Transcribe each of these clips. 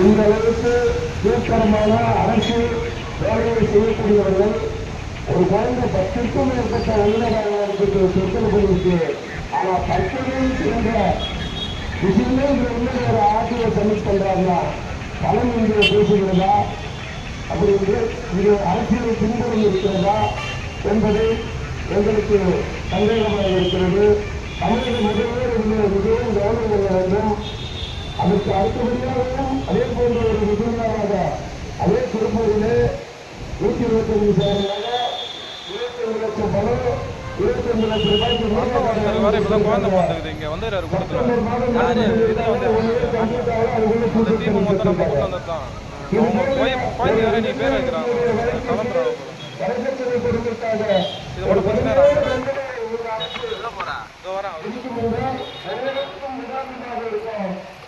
இந்த அளவுக்கு தீர்க்கமான அரசு வேலையை செய்யக்கூடியவர்கள் ஒரு குழந்தை பத்திற்கும் மேற்பட்ட உயிரினங்களுக்கு சொத்துக்கு ஆனா பத்திரிகை என்ற விஷயமே இந்த உண்மையை ஒரு ஆட்சியை சமிட் பண்றாங்களா பலம் இங்கே பேசுகிறதா? அப்படி என்று இது அரசியல் பின்புறம் இருக்கிறதா என்பது எங்களுக்கு சந்தேகமாக இருக்கிறது. தமிழக முதல்வர் இதில் மிகவும் கவனம் கொள்ள வேண்டும் அதற்கு அடுத்தபடியாகவும் அதே போன்ற ஒரு நிபுணராக அதே திருப்பூரிலே நூற்றி இருபத்தஞ்சு சதவீதமாக இருபத்தஞ்சு லட்சம் பணம் இருபத்தஞ்சு லட்சம் ரூபாய்க்கு இங்க வந்து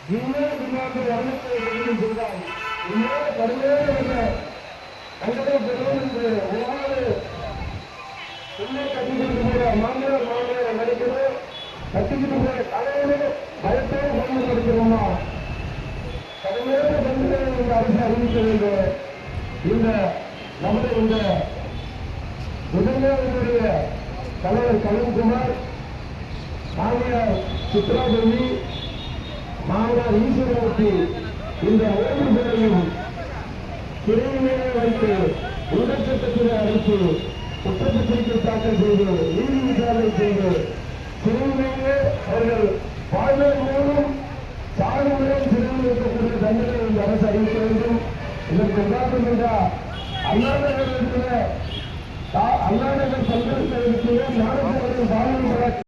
இன்னொரு பின்னாடி வர்ணத்தை எழுதி செய்தால் இன்னொரு கடுமையான என்ன தங்களை என்று ஒவ்வொரு உள்ளே கட்டிக்கிட்டு போற மாநில மாநில நடிக்கிறது கட்டிக்கிட்டு போற தலைவரு பயத்தோடு கொண்டு கொடுக்கிறோமா கடுமையான தண்டனை இந்த அரசு அறிவிக்க வேண்டும் இந்த நமது இந்த முதல்வருடைய தலைவர் கலைஞகுமார் மாமியார் சித்ராதேவி ஆனால் ஈஸ்வரமூர்த்தி இந்த மூன்று பேரையும் சிறையிலே வைத்து உடற்சட்டத்தில் அழைத்து குற்றப்பத்திரிகை தாக்கல் செய்து நீதி விசாரணை செய்து சிறையிலேயே அவர்கள் வாழ்வதன் மூலம் சாகும் வரை சிறையில் இருக்கக்கூடிய தண்டனை இந்த அரசு அறிவிக்க வேண்டும். இதற்கு உதாரணம் என்றால் அண்ணா நகர் இருக்கிற அண்ணா நகர் பல்கலைக்கழகத்திலே நாடு